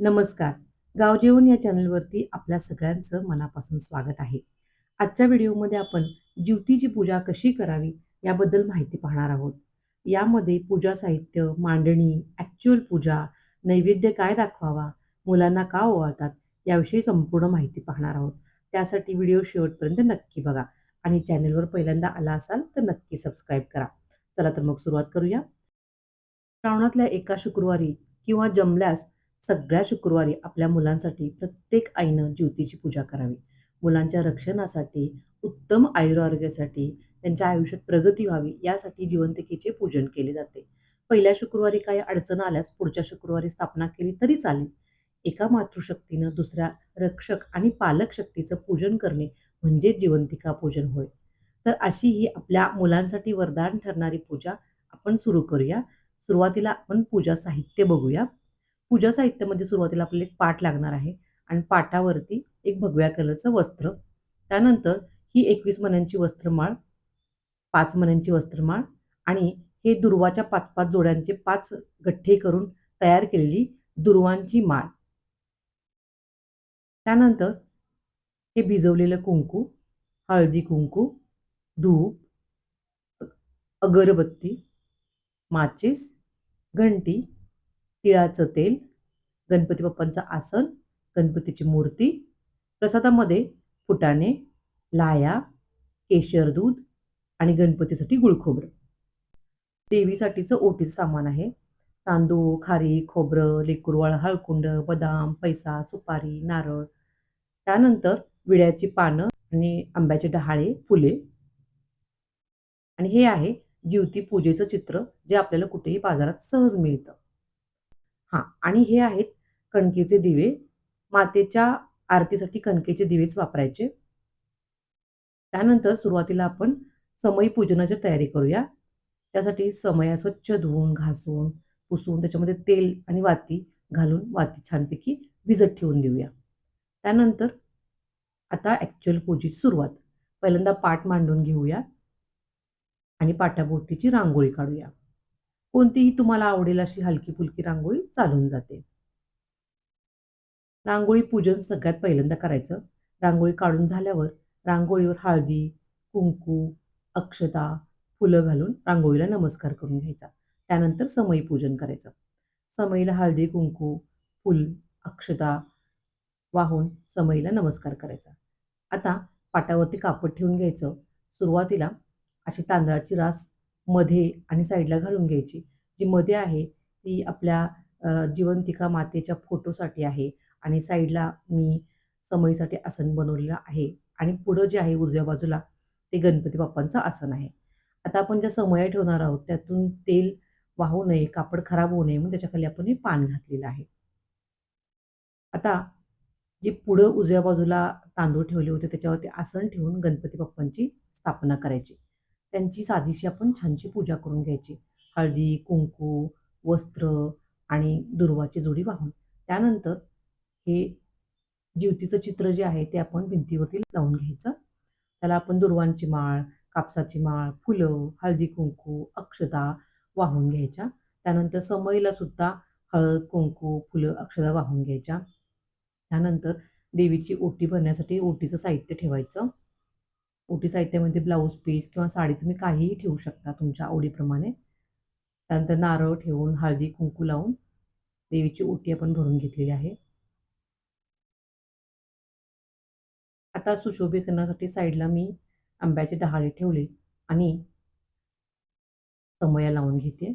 नमस्कार. गाव जेवण या चॅनलवरती आपल्या सगळ्यांचं मनापासून स्वागत आहे. आजच्या व्हिडिओमध्ये आपण ज्योतीची पूजा कशी करावी याबद्दल माहिती पाहणार आहोत. यामध्ये पूजा साहित्य, मांडणी, ॲक्च्युअल पूजा, नैवेद्य काय दाखवावा, मुलांना का ओवाळतात याविषयी संपूर्ण माहिती पाहणार आहोत. त्यासाठी व्हिडिओ शेवटपर्यंत नक्की बघा आणि चॅनलवर पहिल्यांदा आला असाल तर नक्की सबस्क्राईब करा. चला तर मग सुरुवात करूया. श्रावणातल्या एका शुक्रवारी किंवा जमल्यास सगळ्या शुक्रवारी आपल्या मुलांसाठी प्रत्येक आईनं ज्योतीची पूजा करावी. मुलांच्या रक्षणासाठी, उत्तम आयुरारोग्यासाठी, त्यांच्या आयुष्यात प्रगती व्हावी यासाठी जिवंतिकेचे पूजन केले जाते. पहिल्या शुक्रवारी काही अडचण आल्यास पुढच्या शुक्रवारी स्थापना केली तरी चालेल. एका मातृशक्तीनं दुसऱ्या रक्षक आणि पालक शक्तीचं पूजन करणे म्हणजेच जिवंतिका पूजन होय. तर अशी ही आपल्या मुलांसाठी वरदान ठरणारी पूजा आपण सुरू करूया. सुरुवातीला आपण पूजा साहित्य बघूया. पूजा साहित्यामध्ये सुरुवातीला आपल्याला एक पाट लागणार आहे आणि पाटावरती एक भगव्या कलरचं वस्त्र. त्यानंतर ही 21 मण्यांची वस्त्रमाळ, पाच मण्यांची वस्त्रमाळ आणि हे दुर्वाच्या 5-5 जोड्यांचे पाच गठ्ठे करून तयार केलेली दुर्वांची माळ. त्यानंतर हे भिजवलेलं कुंकू, हळदी-कुंकू, धूप, अगरबत्ती, माचीस, घंटी, तिळाचं तेल, गणपती बाप्पांचं आसन, गणपतीची मूर्ती, प्रसादामध्ये फुटाणे, लाया केशर दूध आणि गणपतीसाठी गुळखोबरं. देवीसाठीचं ओटीचं सामान आहे. तांदूळ, खारी खोबरं, लेकुरवाळ हळकुंड, बदाम, पैसा, सुपारी, नारळ. त्यानंतर विड्याची पानं आणि आंब्याचे डहाळे, फुले. आणि हे आहे ज्योती पूजेचं चित्र जे आपल्याला कुठेही बाजारात सहज मिळतं. हां आणि हे आहेत कणकेचे दिवे. मातेच्या आरतीसाठी कणकेचे दिवेच वापरायचे. त्यानंतर सुरुवातीला आपण समयी पूजनाची तयारी करूया. त्यासाठी समया स्वच्छ धुवून, घासून, पुसून त्याच्यामध्ये तेल आणि वाती घालून वाती छानपैकी भिजत ठेवून देऊया. त्यानंतर आता ॲक्च्युअल पूजेची सुरुवात. पहिल्यांदा पाट मांडून घेऊया. आणि पाटाभोवतीची रांगोळी काढूया. कोणतीही तुम्हाला आवडेल अशी हलकी-फुलकी रांगोळी चालून जाते. रांगोळी पूजन सगळ्यात पहिल्यांदा करायचं. रांगोळी काढून झाल्यावर रांगोळीवर हळदी, कुंकू, अक्षता, फुलं घालून रांगोळीला नमस्कार करून घ्यायचा. त्यानंतर समई पूजन करायचं. समईला हळदी, कुंकू, फुल, अक्षता वाहून समईला नमस्कार करायचा. आता पाटावरती कापड ठेवून घ्यायचं. सुरुवातीला अशी तांदळाची रास मध्ये आणि साईडला घालून घ्यायची. जी मध्ये आहे ती आपल्या जिवंतिका मातेच्या फोटोसाठी आहे आणि साईडला मी समईसाठी आसन बनवलेलं आहे आणि पुढं जे आहे उजव्या बाजूला ते गणपती बाप्पांचं आसन आहे. आता आपण ज्या समया ठेवणार आहोत त्यातून तेल वाहू नये, कापड खराब होऊ नये म्हणून त्याच्याखाली आपण हे पान घातलेलं आहे. आता जे पुढं उजव्या बाजूला तांदूळ ठेवले होते त्याच्यावरती आसन ठेवून गणपती बाप्पांची स्थापना करायची. त्यांची साधीशी आपण छानशी पूजा करून घ्यायची. हळदी, कुंकू, वस्त्र आणि दुर्वाची जोडी वाहून. त्यानंतर हे ज्योतीचं चित्र जे आहे ते आपण भिंतीवरती लावून घ्यायचं. त्याला आपण दुर्वांची माळ, कापसाची माळ, फुलं, हळदी-कुंकू, अक्षता वाहून घ्यायच्या. त्यानंतर समईला सुद्धा हळद, कुंकू, फुलं, अक्षता वाहून घ्यायच्या. त्यानंतर देवीची ओटी भरण्यासाठी ओटीचं साहित्य ठेवायचं. ओटी साहित्यामध्ये ब्लाऊज पीस किंवा साडी तुम्ही काहीही ठेवू शकता तुमच्या आवडीप्रमाणे. त्यानंतर नारळ ठेवून, हळदी, कुंकू लावून देवीची ओटी आपण भरून घेतलेली आहे. आता सुशोभीकरणासाठी साईडला मी आंब्याचे डहाळे ठेवले आणि समया लावून घेते.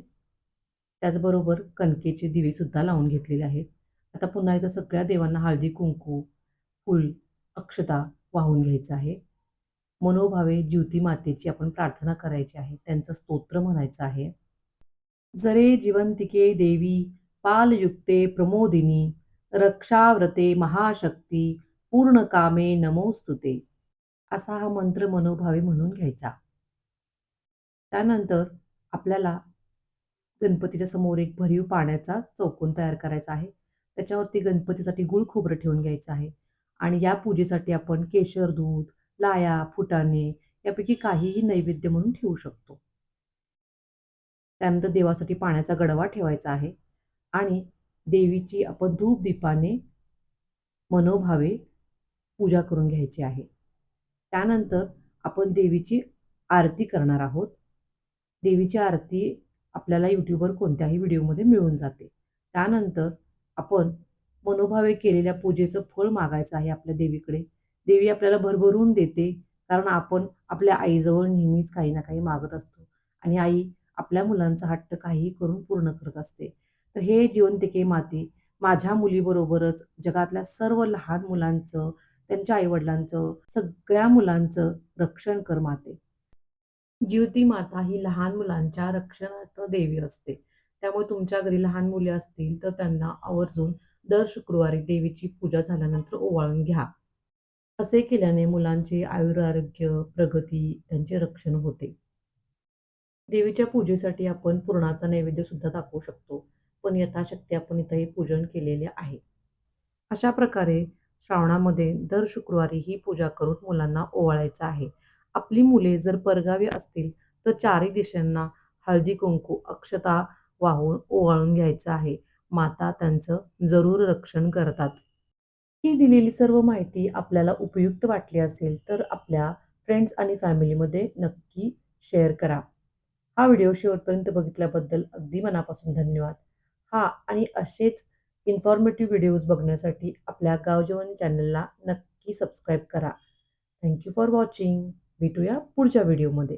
त्याचबरोबर कणकेचे दिवेसुद्धा लावून घेतलेले आहेत. आता पुन्हा एकदा सगळ्या देवांना हळदी, कुंकू, फूल, अक्षता वाहून घ्यायचं आहे. मनोभावे ज्योती मातेची आपण प्रार्थना करायची आहे. त्यांचं स्तोत्र म्हणायचं आहे. जरे जिवंतिके देवी पालयुक्ते प्रमोदिनी रक्षाव्रते महाशक्ती पूर्ण कामे नमोस्तुते असा हा मंत्र मनोभावे म्हणून घ्यायचा. त्यानंतर आपल्याला गणपतीच्या समोर एक भरीव पाण्याचा चौकोन तयार करायचा आहे. त्याच्यावरती गणपतीसाठी गुळ खोबरं ठेवून घ्यायचं आहे आणि या पूजेसाठी आपण केशर दूध, लाया फुटाणे यापैकी काहीही नैवेद्य म्हणून ठेवू शकतो. त्यानंतर देवासाठी पाण्याचा गडवा ठेवायचा आहे आणि देवीची आपण धूप दीपाने मनोभावे पूजा करून घ्यायची आहे. त्यानंतर आपण देवीची आरती करणार आहोत. देवीची आरती आपल्याला यूट्यूबवर कोणत्याही व्हिडिओमध्ये मिळून जाते. त्यानंतर आपण मनोभावे केलेल्या पूजेचं फळ मागायचं आहे आपल्या देवीकडे. देवी आपल्याला भरभरून देते. कारण आपण आपल्या आईजवळ नेहमीच काही ना काही मागत असतो. आणि आई आपल्या मुलांचा हट्ट काहीही करून पूर्ण करत असते. तर हे जिवंतिके माते माझ्या मुलीबरोबरच जगातल्या सर्व लहान मुलांचं त्यांच्या आईवडिलांचं सगळ्या मुलांचं रक्षण कर माते. जीवती माता ही लहान मुलांच्या रक्षणात देवी असते. त्यामुळे तुमच्या घरी लहान मुले असतील तर त्यांना आवर्जून दर शुक्रवारी देवीची पूजा झाल्यानंतर ओवाळून घ्या. असे केल्याने मुलांचे आयुरारोग्य प्रगती त्यांचे रक्षण होते. देवीच्या पूजेसाठी आपण पुरणाचा नैवेद्य सुद्धा दाखवू शकतो पण यथाशक्ती आपण इथे पूजन केलेले आहे. अशा प्रकारे श्रावणामध्ये दर शुक्रवारी ही पूजा करून मुलांना ओवाळायचं आहे. आपली मुले जर परगावी असतील तर चारही दिशांना हळदी कुंकू अक्षता वाहून ओवाळून घ्यायचं आहे. माता त्यांचं जरूर रक्षण करतात. ही दिलेली सर्व माहिती आपल्याला उपयुक्त वाटली असेल तर आपल्या फ्रेंड्स आणि फॅमिलीमध्ये नक्की शेअर करा. हा व्हिडिओ शेवटपर्यंत बघितल्याबद्दल अगदी मनापासून धन्यवाद. हा आणि असेच इन्फॉर्मेटिव्ह व्हिडिओज बघण्यासाठी आपल्या गावजेवण चॅनलला नक्की सबस्क्राईब करा. थँक्यू फॉर वॉचिंग भेटूया पुढच्या व्हिडिओमध्ये